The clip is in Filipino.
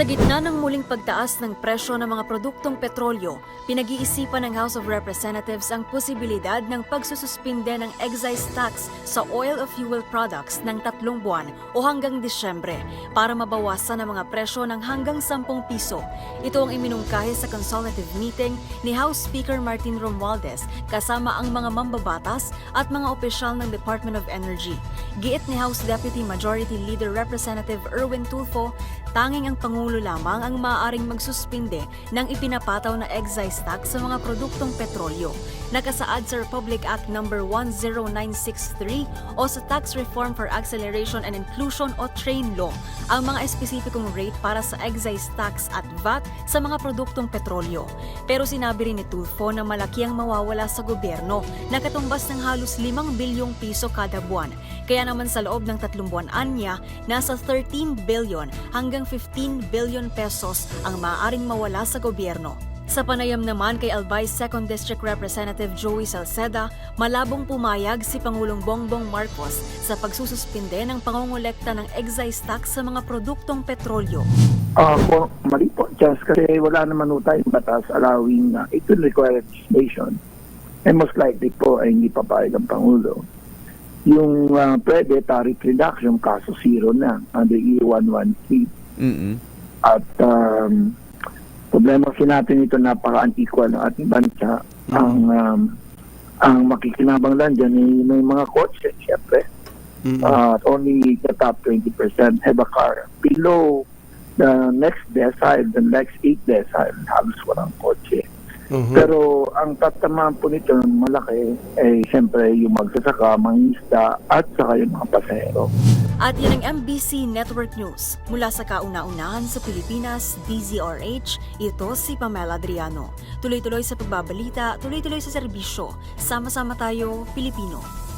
Sa gitna ng muling pagtaas ng presyo ng mga produktong petrolyo, pinag-iisipan ng House of Representatives ang posibilidad ng pagsususpinde ng excise tax sa oil o fuel products ng tatlong buwan o hanggang Disyembre para mabawasan ang mga presyo ng hanggang 10 piso. Ito ang iminungkahi sa consultative meeting ni House Speaker Martin Romualdez kasama ang mga mambabatas at mga opisyal ng Department of Energy. Giit ni House Deputy Majority Leader Representative Erwin Tulfo, tanging ang Pangulo lamang ang maaaring magsuspinde ng ipinapataw na excise tax sa mga produktong petrolyo. Nakasaad sa Republic Act No. 10963 o sa Tax Reform for Acceleration and Inclusion o TRAIN Law ang mga espesipikong rate para sa excise tax at VAT sa mga produktong petrolyo. Pero sinabi rin ni Tulfo na malaki ang mawawala sa gobyerno na katumbas ng halos 5 bilyong piso kada buwan. Kaya naman sa loob ng tatlong buwan anya, nasa 13 billion hanggang hanggang 15 billion pesos ang maaaring mawala sa gobyerno. Sa panayam naman kay Albay 2nd District Representative Joey Salceda, malabong pumayag si Pangulong Bongbong Marcos sa pagsususpinde ng pangongolekta ng excise tax sa mga produktong petrolyo. Uh, po, mali po, Chas, kasi wala naman po tayong batas allowing na uh, it will require legislation. And most likely po ay hindi papayag ang Pangulo. Yung uh, pwede tariff reduction, kaso zero na under E113 Mm-hmm. At um, problema kasi natin ito napaka-unequal ng ating bansa. Mm-hmm. Ang um, ang makikinabang lang dyan ay may mga kotse, eh, siyempre. Mm-hmm. Uh, only the top 20% have a car. Below the next decile, the next 8 decile, halos walang kotse. Mhm. Pero ang tatamaan po nito ng malaki ay siyempre yung magsasaka, mangisda at saka yung mga pasahero. At yan ang MBC Network News. Mula sa kauna-unahan sa Pilipinas, DZRH, ito si Pamela Adriano. Tuloy-tuloy sa pagbabalita, tuloy-tuloy sa serbisyo. Sama-sama tayo, Pilipino.